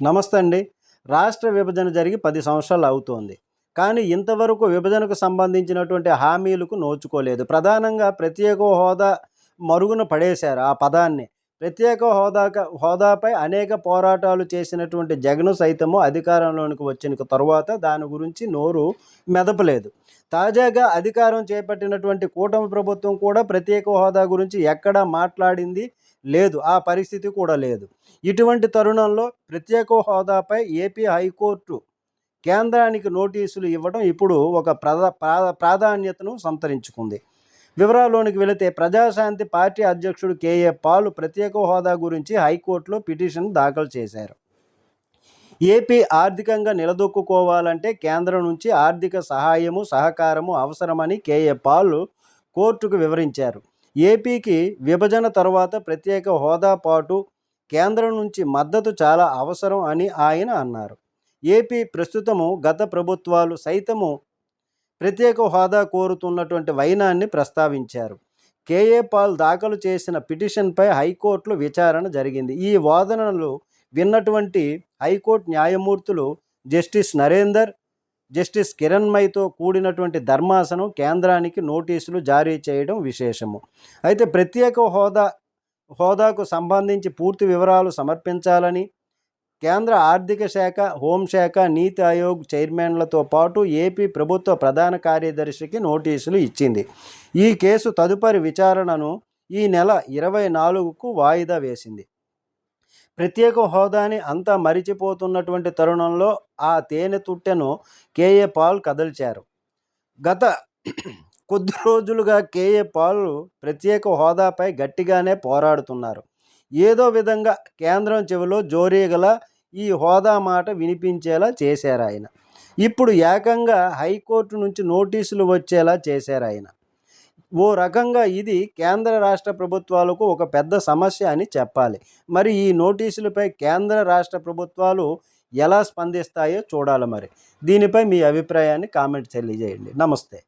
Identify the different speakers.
Speaker 1: నమస్తే అండి. రాష్ట్ర విభజన జరిగి పది సంవత్సరాలు అవుతోంది. కానీ ఇంతవరకు విభజనకు సంబంధించినటువంటి హామీలకు నోచుకోలేదు. ప్రధానంగా ప్రత్యేక హోదా మరుగున పడేశారు ఆ పదాన్ని. ప్రత్యేక హోదా హోదాపై అనేక పోరాటాలు చేసినటువంటి జగన్ సైతము అధికారంలోనికి వచ్చిన తరువాత దాని గురించి నోరు మెదపలేదు. తాజాగా అధికారం చేపట్టినటువంటి కూటమి ప్రభుత్వం కూడా ప్రత్యేక హోదా గురించి ఎక్కడా మాట్లాడింది లేదు. ఆ పరిస్థితి కూడా లేదు. ఇటువంటి తరుణంలో ప్రత్యేక హోదాపై ఏపీ హైకోర్టు కేంద్రానికి నోటీసులు ఇవ్వడం ఇప్పుడు ఒక ప్రధా ప్రా- ప్రాధాన్యతను సంతరించుకుంది. వివరాల్లోనికి వెళితే ప్రజాశాంతి పార్టీ అధ్యక్షుడు కేఏ పాలు ప్రత్యేక హోదా గురించి హైకోర్టులో పిటిషన్ దాఖలు చేశారు. ఏపీ ఆర్థికంగా నిలదొక్కుకోవాలంటే కేంద్రం నుంచి ఆర్థిక సహాయము సహకారము అవసరమని కేఏ పాల్ కోర్టుకు వివరించారు. ఏపీకి విభజన తర్వాత ప్రత్యేక హోదా పాటు కేంద్రం నుంచి మద్దతు చాలా అవసరం అని ఆయన అన్నారు. ఏపీ ప్రస్తుతము గత ప్రభుత్వాలు సైతము ప్రత్యేక హోదా కోరుతున్నటువంటి వైనాన్ని ప్రస్తావించారు. కేఏ పాల్ దాఖలు చేసిన పిటిషన్పై హైకోర్టులో విచారణ జరిగింది. ఈ వాదనలు విన్నటువంటి హైకోర్టు న్యాయమూర్తులు జస్టిస్ నరేందర్ జస్టిస్ కిరణ్మయ్తో కూడినటువంటి ధర్మాసనం కేంద్రానికి నోటీసులు జారీ చేయడం విశేషము. అయితే ప్రత్యేక హోదా హోదాకు సంబంధించి పూర్తి వివరాలు సమర్పించాలని కేంద్ర ఆర్థిక శాఖ హోంశాఖ నీతి ఆయోగ్ చైర్మన్లతో పాటు ఏపీ ప్రభుత్వ ప్రధాన కార్యదర్శికి నోటీసులు ఇచ్చింది. ఈ కేసు తదుపరి విచారణను ఈ నెల ఇరవై నాలుగుకు వాయిదా వేసింది. ప్రత్యేక హోదాని అంతా మరిచిపోతున్నటువంటి తరుణంలో ఆ తేనె తుట్టెను కేఏ పాల్ కదల్చారు. గత కొద్ది రోజులుగా కేఏ పాల్ ప్రత్యేక హోదాపై గట్టిగానే పోరాడుతున్నారు. ఏదో విధంగా కేంద్రం చెవిలో జోరీగల ఈ హోదా మాట వినిపించేలా చేశారు ఆయన. ఇప్పుడు ఏకంగా హైకోర్టు నుంచి నోటీసులు వచ్చేలా చేశారు ఆయన. ఓ రకంగా ఇది కేంద్ర రాష్ట్ర ప్రభుత్వాలకు ఒక పెద్ద సమస్య అని చెప్పాలి. మరి ఈ నోటీసులపై కేంద్ర రాష్ట్ర ప్రభుత్వాలు ఎలా స్పందిస్తాయో చూడాలి మరి. దీనిపై మీ అభిప్రాయాన్ని కామెంట్ తెలియజేయండి నమస్తే.